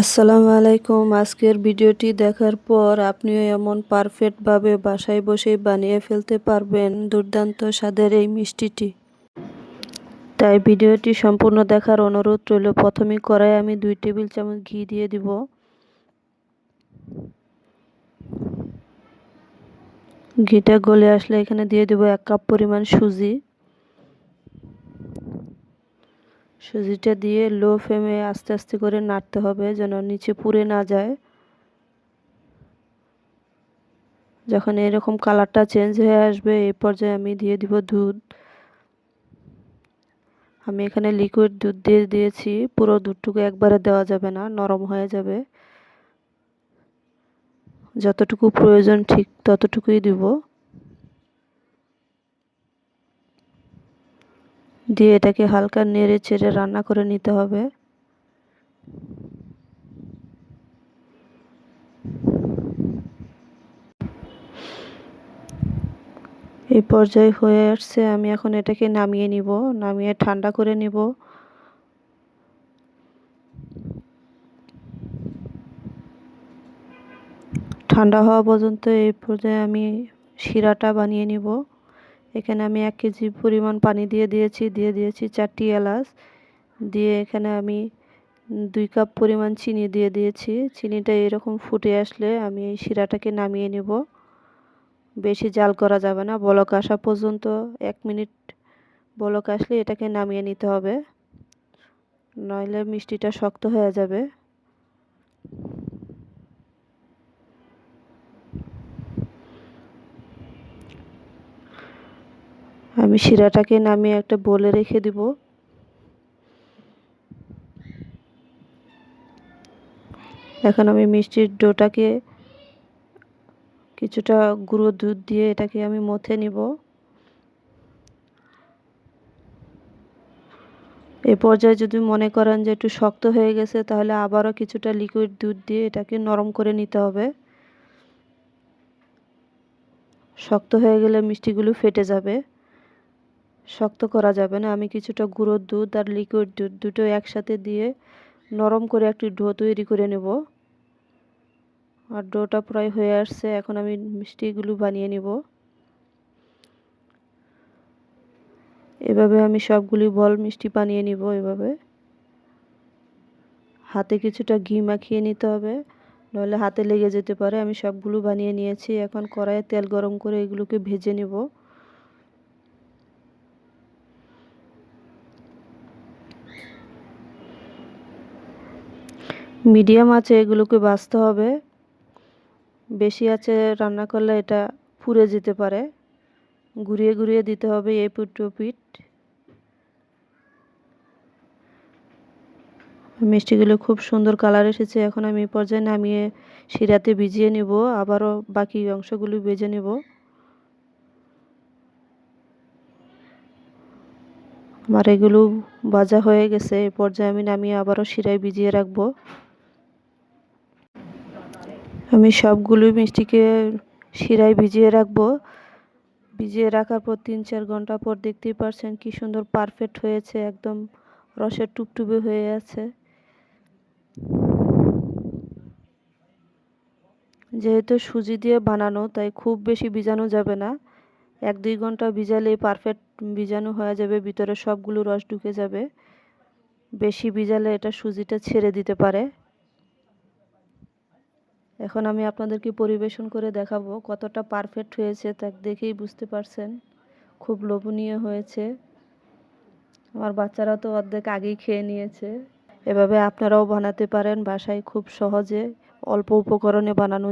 আসসালামু আলাইকুম। আজকের ভিডিওটি দেখার পর আপনিও এমন পারফেক্টভাবে বাসায় বসেই বানিয়ে ফেলতে পারবেন দুর্দান্ত স্বাদের এই মিষ্টিটি। তাই ভিডিওটি সম্পূর্ণ দেখার অনুরোধ রইল। প্রথমে কড়াই আমি দুই টেবিল চামচ ঘি দিয়ে দিব। ঘিটা গলে আসলে এখানে দিয়ে দেব এক কাপ পরিমাণ সুজি। সুজিটা দিয়ে লো ফ্লেমে আস্তে আস্তে করে নাড়তে হবে যেন নিচে পুড়ে না যায়। যখন এরকম কালারটা চেঞ্জ হয়ে আসবে এই পর্যায়ে আমি দিয়ে দিব দুধ। আমি এখানে লিকুইড দুধ দিয়ে দিয়েছি, পুরো দুধটুকু একবারে দেওয়া যাবে না, নরম হয়ে যাবে। যতটুকু প্রয়োজন ঠিক ততটুকুই দিব। দিয়ে এটাকে হালকা নেড়ে চেড়ে রান্না করে নিতে হবে। এই পর্যায়ে হয়ে আসছে, আমি এখন এটাকে নামিয়ে নিব, নামিয়ে ঠান্ডা করে নিব। ঠান্ডা হওয়া পর্যন্ত এই পর্যায়ে আমি শিরাটা বানিয়ে নিব। এখানে আমি এক কেজি পরিমাণ পানি দিয়ে দিয়েছি দিয়ে দিয়েছি চারটি এলাচ। দিয়ে এখানে আমি দুই কাপ পরিমাণ চিনি দিয়ে দিয়েছি। চিনিটা এরকম ফুটে আসলে আমি এই শিরাটাকে নামিয়ে নেব। বেশি জাল করা যাবে না, বলক আসা পর্যন্ত এক মিনিট বলক আসলে এটাকে নামিয়ে নিতে হবে। নইলে মিষ্টিটা শক্ত হয়ে যাবে। আমি শিরাটাকে নামিয়ে একটা বলে রেখে দিব। এখন আমি মিষ্টির ডোটাকে কিছুটা গুঁড়ো দুধ দিয়ে এটাকে আমি মথে নিব। এ পর্যায়ে যদি মনে করেন যে একটু শক্ত হয়ে গেছে, তাহলে আবারও কিছুটা লিকুইড দুধ দিয়ে এটাকে নরম করে নিতে হবে। শক্ত হয়ে গেলে মিষ্টিগুলো ফেটে যাবে। শক্ত করা যাবে না। আমি কিছুটা গুঁড়োর দুধ আর লিকুইড দুধ দুটো একসাথে দিয়ে নরম করে একটি ডো তৈরি করে নেব। আর ডোটা প্রায় হয়ে আসছে, এখন আমি মিষ্টিগুলো বানিয়ে নিব। এভাবে আমি সবগুলি বল মিষ্টি বানিয়ে নিব এভাবে। হাতে কিছুটা ঘি মাখিয়ে নিতে হবে, নইলে হাতে লেগে যেতে পারে। আমি সবগুলো বানিয়ে নিয়েছি, এখন কড়াইয়ে তেল গরম করে এগুলোকে ভেজে নেব। মিডিয়াম আছে, এগুলোকে বাঁচতে হবে। বেশি আছে রান্না করলে এটা পুড়ে যেতে পারে। ঘুরিয়ে ঘুরিয়ে দিতে হবে এই টু পিঠ মিষ্টিগুলো খুব সুন্দর কালার এসেছে। এখন আমি পর্যায়ে নামিয়ে শিরাতে ভিজিয়ে নেব। আবারও বাকি অংশগুলো ভেজে নেব। আমার এগুলো ভাজা হয়ে গেছে। এই পর্যায়ে আমি নামিয়ে আবারও শিরায় ভিজিয়ে রাখব। আমি সবগুলোই মিষ্টিকে শিরায় ভিজিয়ে রাখব। ভিজিয়ে রাখার পর তিন চার ঘণ্টা পর দেখতেই পারছেন কি সুন্দর পারফেক্ট হয়েছে, একদম রসের টুপটুপে হয়ে আছে। যেহেতু সুজি দিয়ে বানানো, তাই খুব বেশি ভিজানো যাবে না। এক দুই ঘণ্টা ভিজালেই পারফেক্ট ভিজানো হয়ে যাবে, ভিতরে সবগুলো রস ঢুকে যাবে। বেশি ভিজালে এটা সুজিটা ছেড়ে দিতে পারে। এখন আমি আপনাদেরকে পরিবেশন করে দেখাবো কতটা পারফেক্ট হয়েছে তা দেখেই বুঝতে পারছেন। খুব লোভনীয় হয়েছে। আমার বাচ্চারা তো অর্ধেক আগেই খেয়ে নিয়েছে। এভাবে আপনারাও বানাতে পারেন বাসায় খুব সহজে। অল্প উপকরণে বানানো